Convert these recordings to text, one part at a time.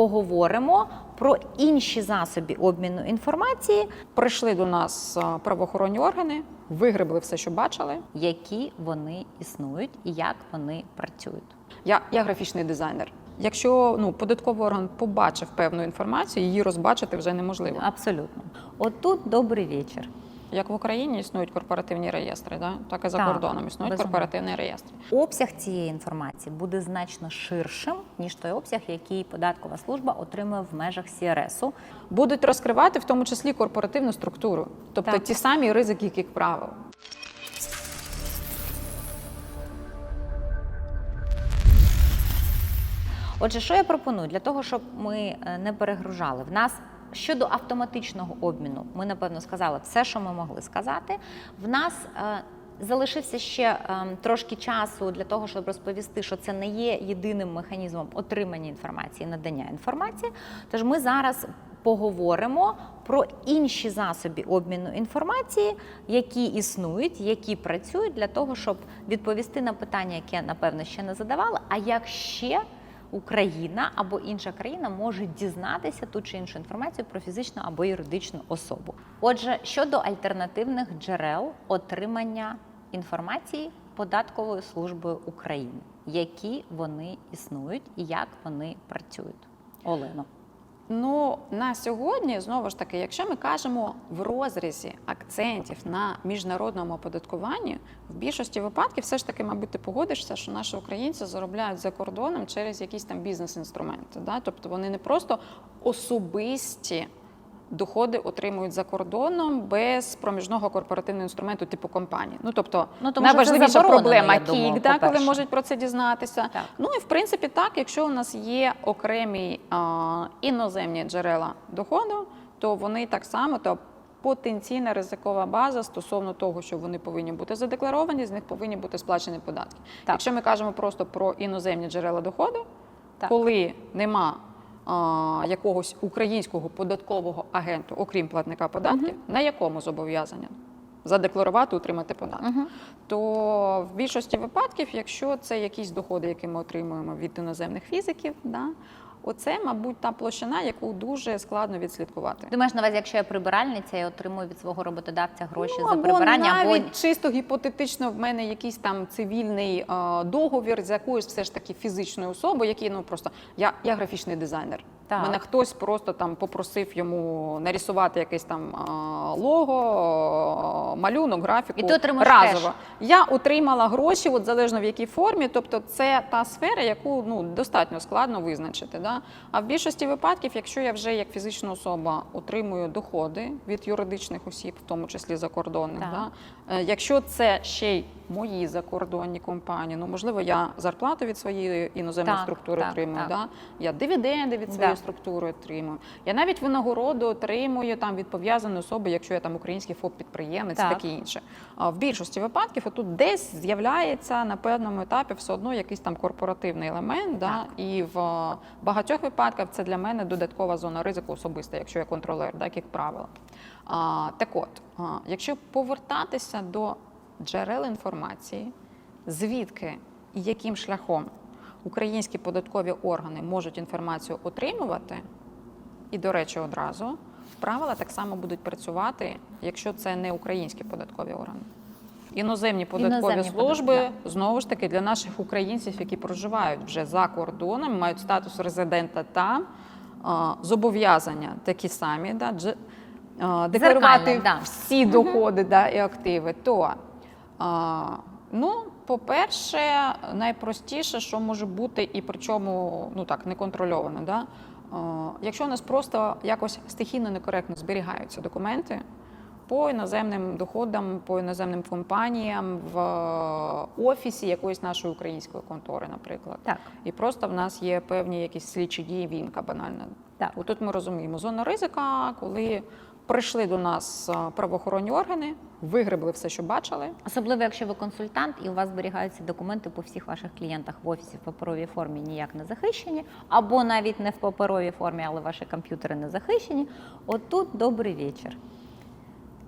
поговоримо про інші засоби обміну інформації, Прийшли до нас правоохоронні органи, вигребли все, що бачили. які вони існують і як вони працюють. Я, я графічний дизайнер. Якщо ну, податковий орган побачив певну інформацію, її розбачити вже неможливо. Абсолютно. Отут добрий вечір. Як в Україні існують корпоративні реєстри, да? так і за Так, кордоном існують безумовно. корпоративні реєстри. Обсяг цієї інформації буде значно ширшим, ніж той обсяг, який податкова служба отримує в межах СРСу. Будуть розкривати в тому числі корпоративну структуру, тобто Так. ті самі ризики, як правил. Отже, що я пропоную для того, щоб ми е, не перегружали в нас. Щодо автоматичного обміну, ми напевно сказали все, що ми могли сказати. В нас е, залишився ще е, трошки часу для того, щоб розповісти, що це не є єдиним механізмом отримання інформації, надання інформації. Тож ми зараз поговоримо про інші засоби обміну інформації, які існують, які працюють для того, щоб відповісти на питання, яке напевно ще не задавали, а як ще Україна або інша країна може дізнатися ту чи іншу інформацію про фізичну або юридичну особу. Отже, щодо альтернативних джерел отримання інформації податковою службою України, які вони існують і як вони працюють. Олено. Ну на сьогодні знову ж таки, якщо ми кажемо в розрізі акцентів на міжнародному оподаткуванні, в більшості випадків все ж таки, мабуть, ти погодишся, що наші українці заробляють за кордоном через якісь там бізнес-інструменти. Да? Тобто вони не просто особисті. Доходи отримують за кордоном без проміжного корпоративного інструменту типу компанії. Ну тобто Ну, тому найважливіша проблема кік, да, коли можуть про це дізнатися. Так. Ну і в принципі так, якщо у нас є окремі а, іноземні джерела доходу, то вони так само то потенційна ризикова база стосовно того, що вони повинні бути задекларовані, з них повинні бути сплачені податки. Так. Якщо ми кажемо просто про іноземні джерела доходу, Так. коли нема а, якогось українського податкового агенту, окрім платника податків, на якому зобов'язання? Задекларувати, утримати податок Угу. то в більшості випадків, якщо це якісь доходи, які ми отримуємо від іноземних фізиків, да, оце, мабуть, та площина, яку дуже складно відслідкувати. Думаєш, на увазі, якщо я прибиральниця, я отримую від свого роботодавця гроші Ну, за прибирання, або навіть чисто гіпотетично в мене якийсь там цивільний е, договір з якоюсь все ж таки фізичною особою, який ну просто я, я графічний дизайнер. Так. Мене хтось просто там попросив йому нарисувати якесь там лого, малюнок, графіку І ти разово. Я отримала гроші, от залежно в якій формі. Тобто, це та сфера, яку ну достатньо складно визначити. Да? А в більшості випадків, якщо я вже як фізична особа отримую доходи від юридичних осіб, в тому числі закордонних, Так. да? е, якщо це ще й мої закордонні компанії, ну можливо, я зарплату від своєї іноземної Так, структури так, отримую, так. Да? я дивіденди від своєї Да. структури отримую. Я навіть винагороду отримую там від пов'язаної особи, якщо я там український ФОП-підприємець, Так. таке інше. А в більшості випадків тут десь з'являється на певному етапі все одно якийсь там корпоративний елемент. Да? І в багатьох випадках це для мене додаткова зона ризику особиста, якщо я контролер, так як правило. А, так от, а, якщо повертатися до джерел інформації, звідки і яким шляхом українські податкові органи можуть інформацію отримувати, і, до речі, одразу правила так само будуть працювати, якщо це не українські податкові органи. Іноземні податкові Іноземні служби податкові, знову ж таки для наших українців, які проживають вже за кордоном, мають статус резидента там, зобов'язання такі самі, да, а, декларувати Зеркальне, да. всі доходи да, і активи, то ну, по-перше, найпростіше, що може бути, і причому ну так неконтрольовано. Да? Якщо у нас просто якось стихійно некоректно зберігаються документи по іноземним доходам, по іноземним компаніям в офісі якоїсь нашої української контори, наприклад. Так. І просто в нас є певні якісь слідчі дії, вінка банальна. Так. Отут ми розуміємо зона ризика, коли прийшли до нас правоохоронні органи, вигребли все, що бачили. Особливо, якщо ви консультант і у вас зберігаються документи по всіх ваших клієнтах в офісі в паперовій формі ніяк не захищені, або навіть не в паперовій формі, але ваші комп'ютери не захищені. Отут добрий вечір.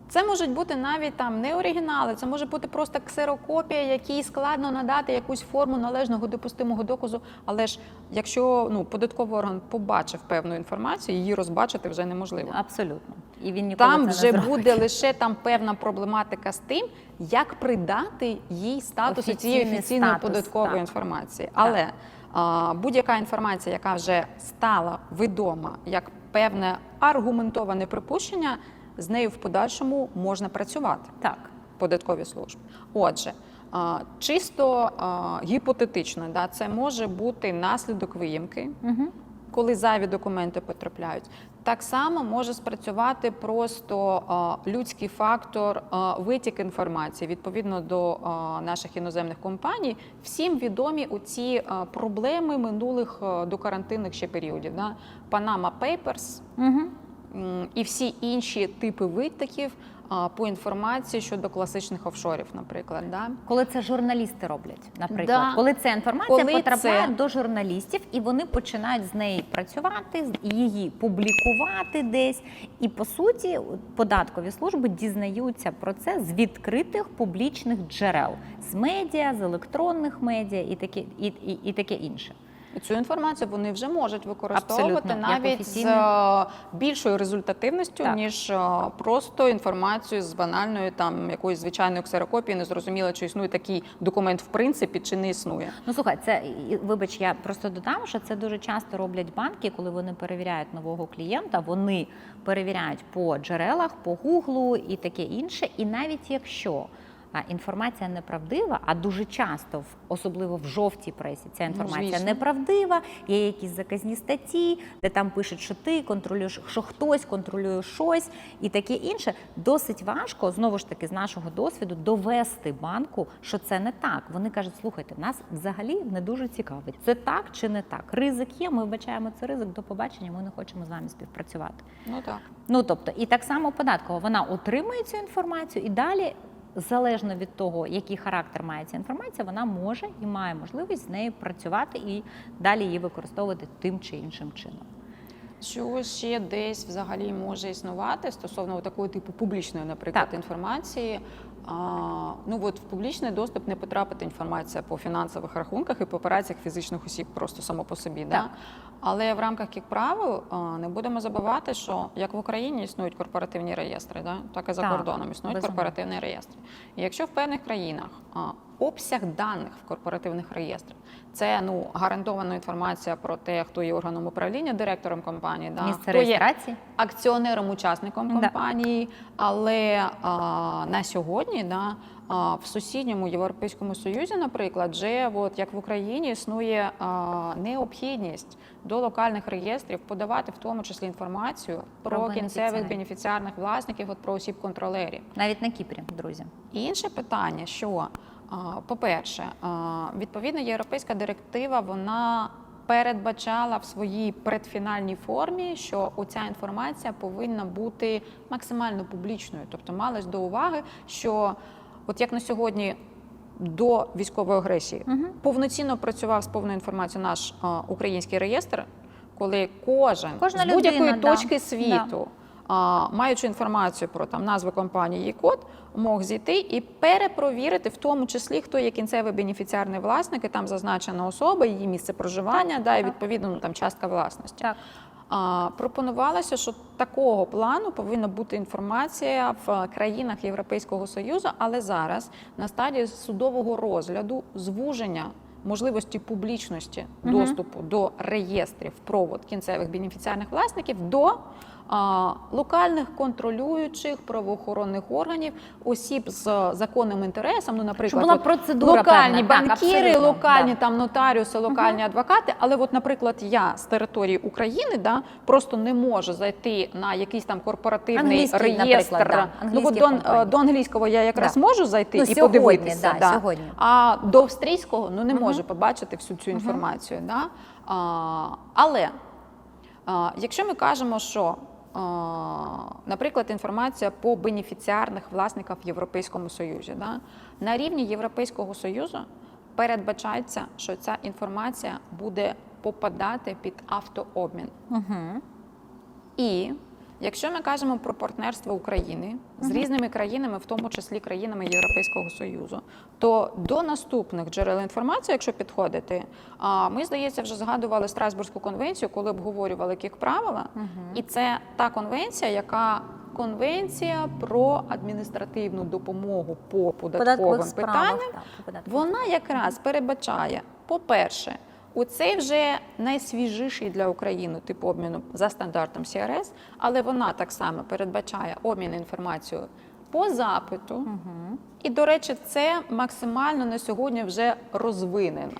Це можуть бути навіть там не оригінали, це може бути просто ксерокопія, якій складно надати якусь форму належного допустимого доказу. Але ж якщо ну податковий орган побачив певну інформацію, її розбачити вже неможливо. Абсолютно. І він ніколи Там це не вже зробить. буде лише там певна проблематика з тим, як придати їй статус цієї офіційної статус, податкової так. інформації. Але а, будь-яка інформація, яка вже стала відома як певне аргументоване припущення, з нею в подальшому можна працювати Так. податкові служби. Отже, чисто а, гіпотетично, да, це може бути наслідок виїмки, Угу. коли зайві документи потрапляють. Так само може спрацювати просто людський фактор, витік інформації відповідно до наших іноземних компаній. Всім відомі оці ці проблеми минулих до докарантинних ще періодів. Да? Panama Papers, Угу. і всі інші типи витоків по інформації щодо класичних офшорів, наприклад. Да? Коли це журналісти роблять, наприклад, Да. коли ця інформація Коли потрапляє це- до журналістів, і вони починають з неї працювати, її публікувати десь. І по суті, податкові служби дізнаються про це з відкритих публічних джерел, з медіа, з електронних медіа і таке, і, і, і таке інше. І Цю інформацію вони вже можуть використовувати Абсолютно, навіть з е, більшою результативністю, Так. ніж е, просто інформацію з банальної там якоїсь звичайної ксерокопії, не зрозуміло, чи існує такий документ в принципі, чи не існує. Ну слухай, це вибач, я просто додам, що це дуже часто роблять банки, коли вони перевіряють нового клієнта. Вони перевіряють по джерелах, по гуглу і таке інше. І навіть якщо інформація неправдива, а дуже часто, особливо в жовтій пресі, ця інформація звісно. неправдива, є якісь заказні статті, де там пишуть, що ти контролюєш, що хтось контролює щось і таке інше. Досить важко, знову ж таки, з нашого досвіду, довести банку, що це не так. Вони кажуть, слухайте, нас взагалі не дуже цікавить. Це так чи не так? Ризик є, ми вбачаємо це ризик, до побачення, ми не хочемо з вами співпрацювати. Ну так. Ну тобто, і так само податкова, вона отримує цю інформацію і далі. Залежно від того, який характер має ця інформація, вона може і має можливість з нею працювати і далі її використовувати тим чи іншим чином. Що ще десь взагалі може існувати стосовно такої типу публічної, наприклад, Так. інформації. А, ну от в публічний доступ не потрапить інформація по фінансових рахунках і по операціях фізичних осіб просто само по собі. Да? Але в рамках як правил не будемо забувати, що як в Україні існують корпоративні реєстри, да? так і за Так, кордоном існують корпоративні реєстри. І якщо в певних країнах а, обсяг даних в корпоративних реєстрах це ну гарантована інформація про те, хто є органом управління, директором компанії, да? Місце хто є акціонером, учасником Да. компанії. Але а, на сьогодні да, а, в сусідньому Європейському Союзі, наприклад, вже от, як в Україні існує а, необхідність до локальних реєстрів подавати в тому числі інформацію Про про, кінцевих бенефіціарних власників, от, про осіб контролерів. Навіть на Кіпрі, друзі. Інше питання, що, по-перше, а, відповідна європейська директива, вона передбачала в своїй предфінальній формі, що оця інформація повинна бути максимально публічною. Тобто малось до уваги, що от як на сьогодні до військової агресії Мгм. повноцінно працював з повною інформацією наш а, український реєстр, коли кожен Кожна з будь-якої людина, да. точки світу а, маючи інформацію про там назви компанії і код, мог зійти і перепровірити, в тому числі хто є кінцевий бенефіціарний власник, і там зазначена особа, її місце проживання, да, і так. відповідно ну, там частка власності. Так. А, пропонувалося, що такого плану повинна бути інформація в країнах Європейського Союзу, але зараз на стадії судового розгляду звуження можливості публічності Мгм. доступу до реєстрів провод кінцевих бенефіціарних власників до локальних контролюючих правоохоронних органів, осіб з законним інтересом, ну, наприклад, Щоб була от процедура локальні певна, банкіри, абсолютно, локальні да. там нотаріуси, локальні адвокати. Але, от, наприклад, я з території України да, просто не можу зайти на якийсь там корпоративний Англійський, реєстр. да, ну, от до, до англійського я якраз Да. можу зайти Ну, і сьогодні, подивитися. да, сьогодні. А до австрійського ну, не Мгм. можу побачити всю цю інформацію. Да? А, але а, якщо ми кажемо, що, наприклад, інформація по бенефіціарних власниках в Європейському Союзі, да? на рівні Європейського Союзу передбачається, що ця інформація буде попадати під автообмін. Угу. І Якщо ми кажемо про партнерство України з різними країнами, в тому числі країнами Європейського Союзу, то до наступних джерел інформації, якщо підходити, ми здається вже згадували Страсбурзьку конвенцію, коли обговорювали кік правила, і це та конвенція, яка конвенція про адміністративну допомогу по податковим питанням. Вона якраз передбачає, по-перше, у цей вже найсвіжіший для України тип обміну за стандартом CRS, але вона так само передбачає обмін інформацією по запиту. І, до речі, це максимально на сьогодні вже розвинено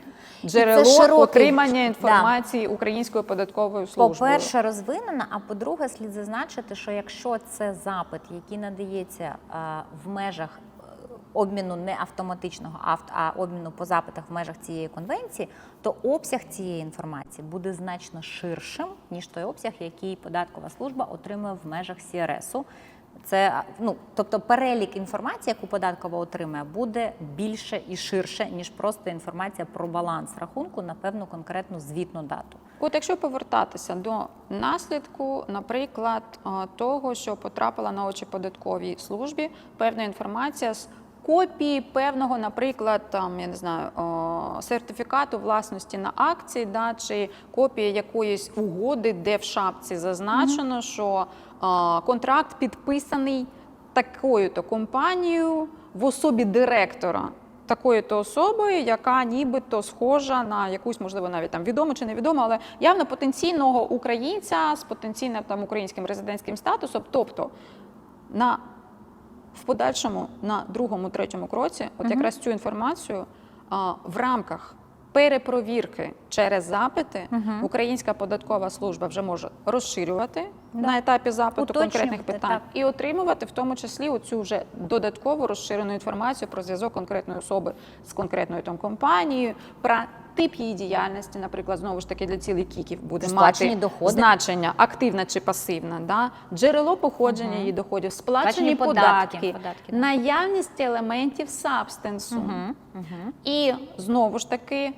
джерело широкий, отримання да. інформації українською податковою службою. По-перше, розвинена, а по-друге, слід зазначити, що якщо це запит, який надається в межах обміну не автоматичного, авт- а обміну по запитах в межах цієї конвенції, то обсяг цієї інформації буде значно ширшим, ніж той обсяг, який податкова служба отримує в межах CRS-у. Це ну, тобто перелік інформації, яку податкова отримує, буде більше і ширше, ніж просто інформація про баланс рахунку на певну конкретну звітну дату. От якщо повертатися до наслідку, наприклад, того, що потрапила на очі податковій службі, певна інформація з копії певного, наприклад, там я не знаю, сертифікату власності на акції, да, чи копія якоїсь угоди, де в шапці зазначено, що е, контракт підписаний такою-то компанією в особі директора такою-то особою, яка нібито схожа на якусь, можливо, навіть там відому чи невідому, але явно потенційного українця з потенційним там українським резидентським статусом. Тобто на в подальшому на другому, третьому кроці, от якраз цю інформацію а, в рамках перепровірки через запити Українська податкова служба вже може розширювати на етапі запиту конкретних питань так. і отримувати в тому числі оцю вже додаткову розширену інформацію про зв'язок конкретної особи з конкретною там компанією, про тип її діяльності, наприклад, знову ж таки для цілих кіків буде Сплачені мати доходи. значення активна чи пасивна, да? джерело походження її доходів, сплачені Сплачені податки, податки, податки, наявність елементів сабстенсу. І знову ж таки,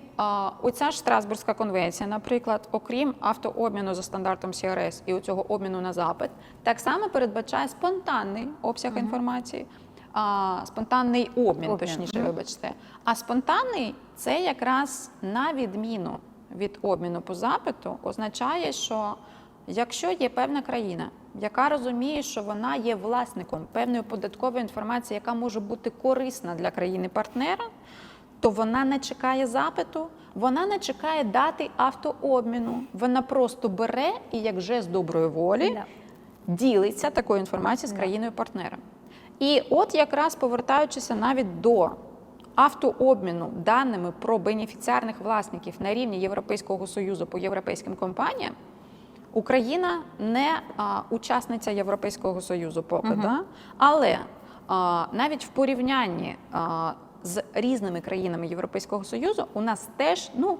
оця ж Страсбурзька конвенція, наприклад, окрім автообміну за стандартом CRS і оцього обміну на запит, так само передбачає спонтанний обсяг інформації, а, спонтанний обмін, Обмін, точніше, вибачте. А спонтанний це якраз на відміну від обміну по запиту, означає, що якщо є певна країна, яка розуміє, що вона є власником певної податкової інформації, яка може бути корисна для країни-партнера, то вона не чекає запиту, вона не чекає дати автообміну. Вона просто бере і як жест доброї волі Да. ділиться такою інформацією з країною-партнером. І от якраз повертаючися навіть до автообміну даними про бенефіціарних власників на рівні Європейського союзу по європейським компаніям, Україна не а, учасниця Європейського союзу поки, да? але а, навіть в порівнянні а, з різними країнами Європейського союзу у нас теж ну.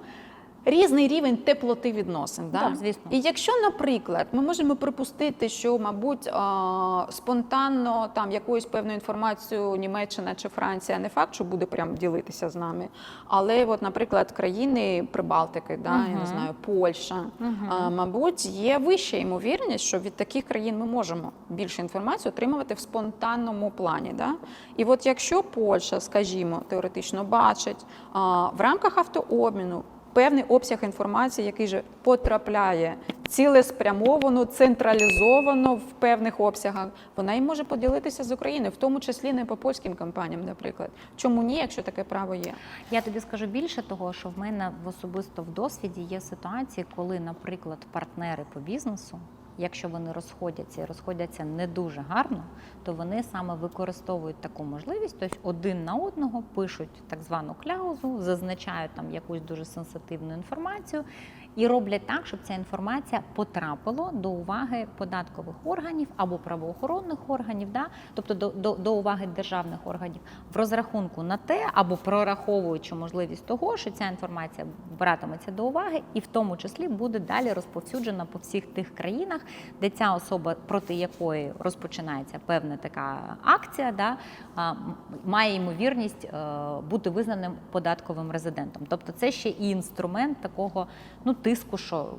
Різний рівень теплоти відносин. Да? Так, звісно. І якщо, наприклад, ми можемо припустити, що, мабуть, а, спонтанно там якоюсь певною інформацією Німеччина чи Франція не факт, що буде прям ділитися з нами, але, от, наприклад, країни Прибалтики, да, я не знаю, Польща, а, мабуть, є вища ймовірність, що від таких країн ми можемо більше інформації отримувати в спонтанному плані. Да? І от якщо Польща, скажімо, теоретично бачить а, в рамках автообміну певний обсяг інформації, який же потрапляє цілеспрямовано, централізовано в певних обсягах, вона і може поділитися з Україною, в тому числі не по польським компаніям, наприклад. Чому ні, якщо таке право є? Я тобі скажу більше того, що в мене в особисто в досвіді є ситуації, коли, наприклад, партнери по бізнесу, якщо вони розходяться і розходяться не дуже гарно, то вони саме використовують таку можливість, тобто один на одного пишуть так звану кляузу, зазначають там якусь дуже сенситивну інформацію. І роблять так, щоб ця інформація потрапила до уваги податкових органів або правоохоронних органів, да? тобто до, до, до уваги державних органів в розрахунку на те, або прораховуючи можливість того, що ця інформація братиметься до уваги, і в тому числі буде далі розповсюджена по всіх тих країнах, де ця особа, проти якої розпочинається певна така акція, да, має ймовірність е, бути визнаним податковим резидентом. Тобто це ще і інструмент такого ну, тиску, що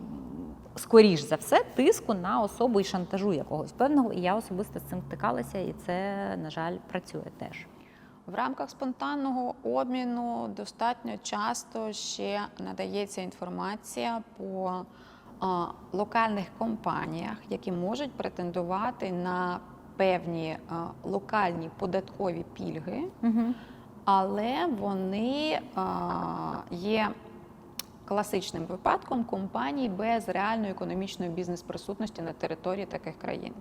скоріш за все, тиску на особу і шантажу якогось певного. І я особисто з цим стикалася, і це, на жаль, працює теж. В рамках спонтанного обміну достатньо часто ще надається інформація по а, локальних компаніях, які можуть претендувати на певні а, локальні податкові пільги, але вони а, є класичним випадком компаній без реальної економічної бізнес-присутності на території таких країн.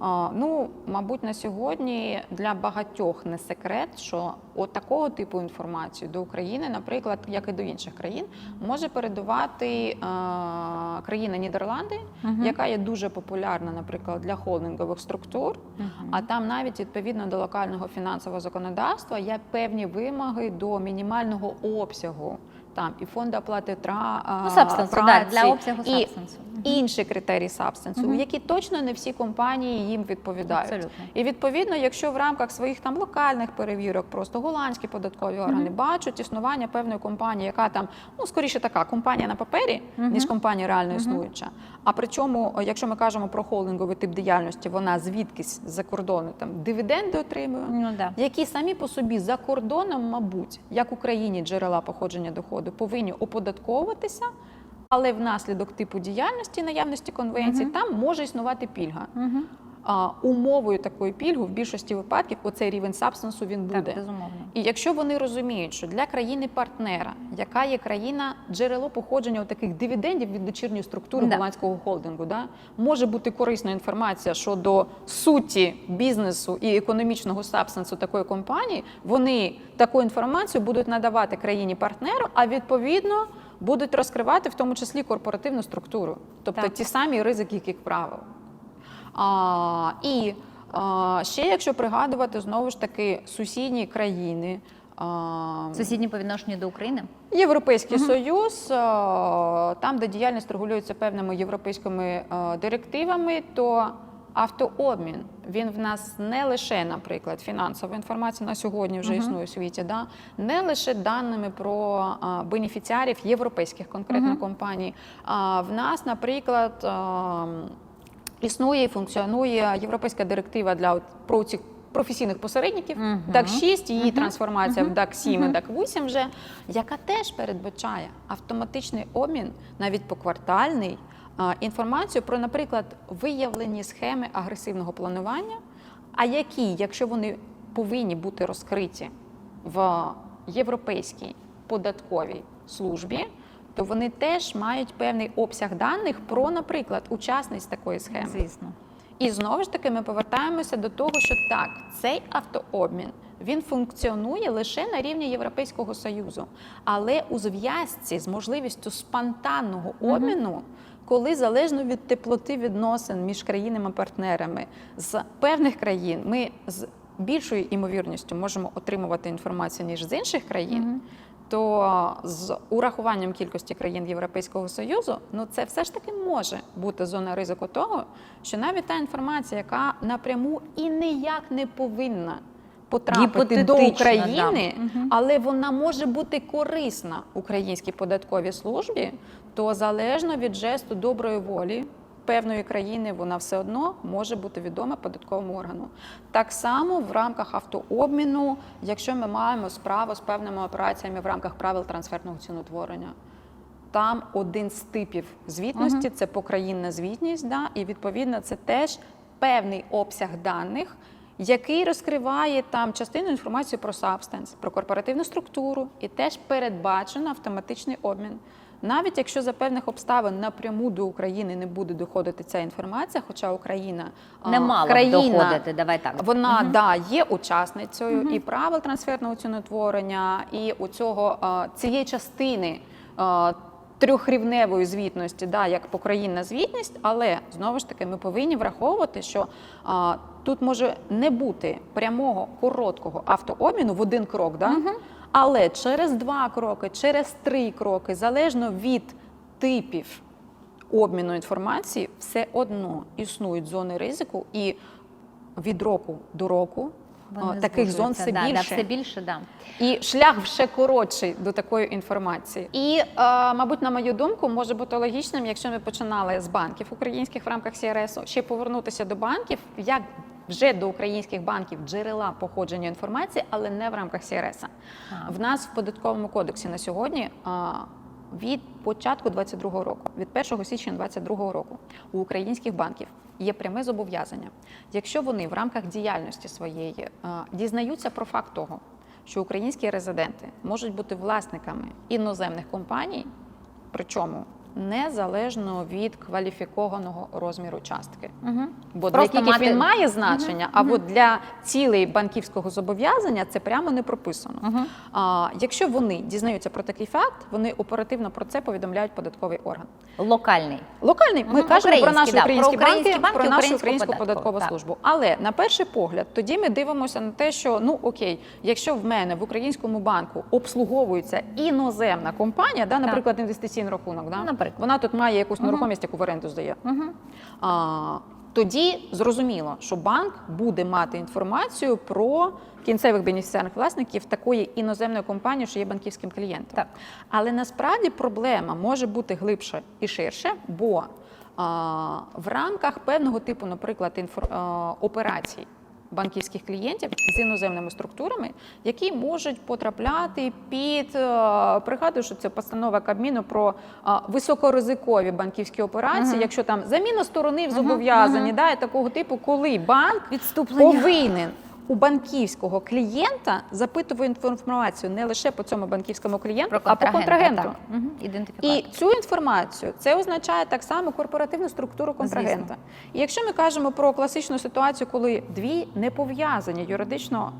А, Ну, мабуть, на сьогодні для багатьох не секрет, що от такого типу інформацію до України, наприклад, як і до інших країн, може передавати а, країна Нідерланди, яка є дуже популярна, наприклад, для холдингових структур. А там навіть відповідно до локального фінансового законодавства є певні вимоги до мінімального обсягу. Там і фонду оплати тра Ну, праці, да, для обсягу і сабстансу. Інші критерії сабстансу, які точно не всі компанії їм відповідають. Абсолютно. І відповідно, якщо в рамках своїх там локальних перевірок, просто голландські податкові органи бачать існування певної компанії, яка там ну скоріше така компанія на папері, ніж компанія реально існуюча. А причому, якщо ми кажемо про холдинговий тип діяльності, вона звідкись за кордону там дивіденди отримує. Ну да. Які самі по собі за кордоном, мабуть, як в Україні джерела походження доходу повинні оподатковуватися, але внаслідок типу діяльності, наявності конвенції, там може існувати пільга. А, умовою такої пільги в більшості випадків оцей рівень сабстансу він буде. Так, безумовно. І якщо вони розуміють, що для країни-партнера, яка є країна джерело походження таких дивідендів від дочірньої структури Да. голландського холдингу, да, може бути корисна інформація щодо суті бізнесу і економічного сабстансу такої компанії, вони таку інформацію будуть надавати країні-партнеру, а відповідно будуть розкривати в тому числі корпоративну структуру, тобто Так. ті самі ризики, як правил. А, і а, ще якщо пригадувати знову ж таки сусідні країни. Сусідні по відношенню до України. Європейський Союз, там, де діяльність регулюється певними європейськими директивами, то автообмін він в нас не лише, наприклад, фінансова інформація на сьогодні вже існує у світі, да? не лише даними про а, бенефіціарів європейських конкретно компаній. А в нас, наприклад, а, існує і функціонує європейська директива для про цих професійних посередників, Мгм. DAC 6, її трансформація в DAC 7 і DAC 8 вже, яка теж передбачає автоматичний обмін, навіть поквартальний, інформацію про, наприклад, виявлені схеми агресивного планування, а які, якщо вони повинні бути розкриті в європейській податковій службі, то вони теж мають певний обсяг даних про, наприклад, учасниць такої схеми. Звісно. І знову ж таки ми повертаємося до того, що так, цей автообмін він функціонує лише на рівні Європейського Союзу, але у зв'язці з можливістю спонтанного обміну. Коли залежно від теплоти відносин між країнами-партнерами з певних країн ми з більшою імовірністю можемо отримувати інформацію ніж з інших країн, то з урахуванням кількості країн Європейського Союзу, ну це все ж таки може бути зона ризику того, що навіть та інформація, яка напряму і ніяк не повинна потрапити до України, да. Але вона може бути корисна українській податковій службі, то залежно від жесту доброї волі. Певної країни вона все одно може бути відома податковому органу. Так само в рамках автообміну, якщо ми маємо справу з певними операціями в рамках правил трансферного ціноутворення. Там один з типів звітності це покраїнна звітність, да, і відповідно це теж певний обсяг даних, який розкриває там частину інформації про сабстанс, про корпоративну структуру, і теж передбачено автоматичний обмін. Навіть якщо за певних обставин напряму до України не буде доходити ця інформація, хоча Україна Не мала країна, доходити, давай так. вона да є учасницею і правил трансферного ціноутворення, і у цього цієї частини. Трьохрівневої звітності, да, як покраїнна звітність, але знову ж таки ми повинні враховувати, що а, тут може не бути прямого короткого автообміну в один крок, да? Але через два кроки, через три кроки, залежно від типів обміну інформації, все одно існують зони ризику, і від року до року Вони таких зон все да, да, більше. все більше, да. І шлях ще коротший до такої інформації. І, е, мабуть, на мою думку, може бути логічним, якщо ми починали з банків українських в рамках СРС, ще повернутися до банків, як вже до українських банків джерела походження інформації, але не в рамках СРС. А. В нас в податковому кодексі на сьогодні. Від початку 22-го року, від 1 січня 22-го року, у українських банків є пряме зобов'язання. Якщо вони в рамках діяльності своєї дізнаються про факт того, що українські резиденти можуть бути власниками іноземних компаній, причому незалежно від кваліфікованого розміру частки. Угу. Бо Просто для кільків мати- він має значення, а от для цілей банківського зобов'язання це прямо не прописано. Угу. А, якщо вони дізнаються про такий факт, вони оперативно про це повідомляють податковий орган. Локальний. Локальний, ми Мгм, кажемо про наші да, українські, про українські банки, банки, про нашу українську українську податкову, податкову так. службу. Але на перший погляд, тоді ми дивимося на те, що ну окей, якщо в мене в українському банку обслуговується іноземна компанія, да, наприклад, інвестиційний рахунок, да, Наприклад. Вона тут має якусь нерухомість, яку в оренду здає. Угу. А, тоді зрозуміло, що банк буде мати інформацію про кінцевих бенефіціарних власників такої іноземної компанії, що є банківським клієнтом. Так. Але насправді проблема може бути глибше і ширше, бо а, в рамках певного типу, наприклад, інфор, а, операцій. Банківських клієнтів з іноземними структурами, які можуть потрапляти під е, пригадую, що це постанова Кабміну про е, високоризикові банківські операції, Мгм. якщо там заміна сторони в зобов'язані, мгм. да, і такого типу, коли банк Відступлення. повинен у банківського клієнта запитувати інформацію не лише по цьому банківському клієнту, а по контрагенту. так. Угу. І цю інформацію це означає так само корпоративну структуру контрагента. І якщо ми кажемо про класичну ситуацію, коли дві не пов'язані юридично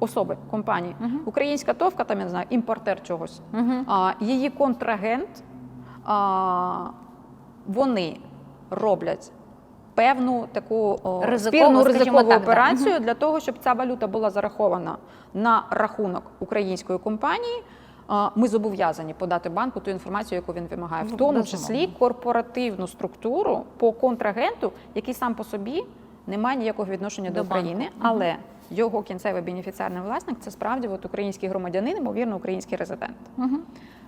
особи компанії, Мгм. українська товка, там я не знаю, імпортер чогось, Угу. а, її контрагент, а, вони роблять певну таку Ризикову, спірну ризикову так, да. операцію для того, щоб ця валюта була зарахована на рахунок української компанії. Ми зобов'язані подати банку ту інформацію, яку він вимагає, в Ну, тому числі корпоративну структуру по контрагенту, який сам по собі не має ніякого відношення до, До. України, але його кінцевий бенефіціарний власник це справді от український громадянин, ймовірно, український резидент. Угу.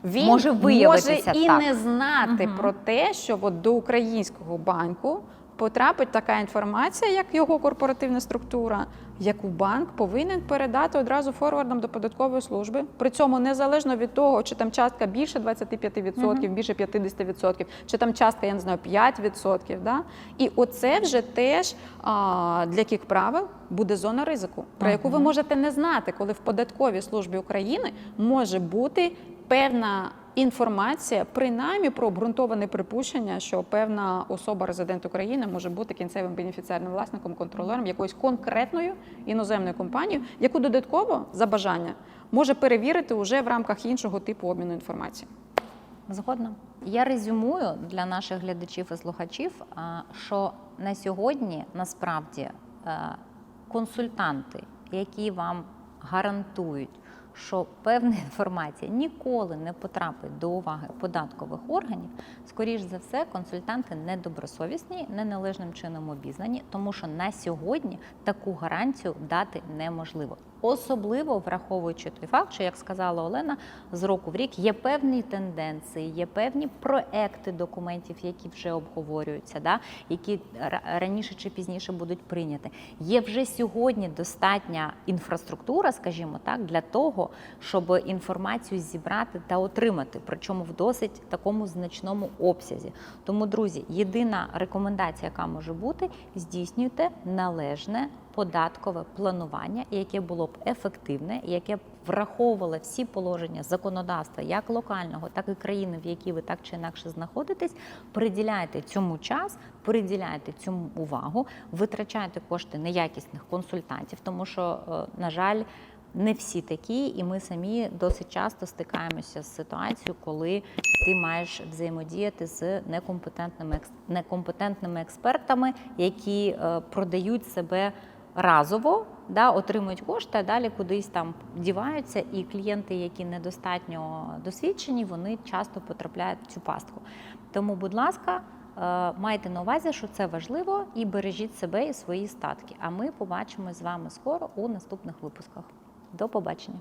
Він Може може і так. не знати Мгм. про те, що от до українського банку потрапить така інформація, як його корпоративна структура, яку банк повинен передати одразу форвардом до податкової служби. При цьому незалежно від того, чи там частка більше 25%, Мгм. більше 50%, чи там частка, я не знаю, 5%. Да? І оце вже теж а, для яких правил буде зона ризику, про яку ви можете не знати, коли в податковій службі України може бути певна інформація, принаймні про обґрунтоване припущення, що певна особа резидент України може бути кінцевим бенефіціарним власником, контролером якоїсь конкретної іноземної компанії, яку додатково за бажання може перевірити уже в рамках іншого типу обміну інформації. Згодна. Я резюмую для наших глядачів і слухачів, що на сьогодні насправді е, консультанти, які вам гарантують, що певна інформація ніколи не потрапить до уваги податкових органів, скоріш за все, консультанти недобросовісні, неналежним чином обізнані, тому що на сьогодні таку гарантію дати неможливо. Особливо враховуючи той факт, що як сказала Олена, з року в рік є певні тенденції, є певні проекти документів, які вже обговорюються, да, які ра- раніше чи пізніше будуть прийняті. Є вже сьогодні достатня інфраструктура, скажімо так, для того, щоб інформацію зібрати та отримати, причому в досить такому значному обсязі. Тому, друзі, єдина рекомендація, яка може бути, здійснюйте належне податкове планування, яке було б ефективне, яке б враховувало всі положення законодавства, як локального, так і країни, в якій ви так чи інакше знаходитесь. Приділяйте цьому час, приділяйте цьому увагу, витрачайте кошти неякісних консультантів, тому що, е, на жаль, не всі такі, і ми самі досить часто стикаємося з ситуацією, коли ти маєш взаємодіяти з некомпетентними екс- некомпетентними експертами, які е, продають себе разово, да, отримують кошти, а далі кудись там діваються. І клієнти, які недостатньо досвідчені, вони часто потрапляють в цю пастку. Тому, будь ласка, Е, Майте на увазі, що це важливо, і бережіть себе і свої статки. А ми побачимось з вами скоро у наступних випусках. До побачення.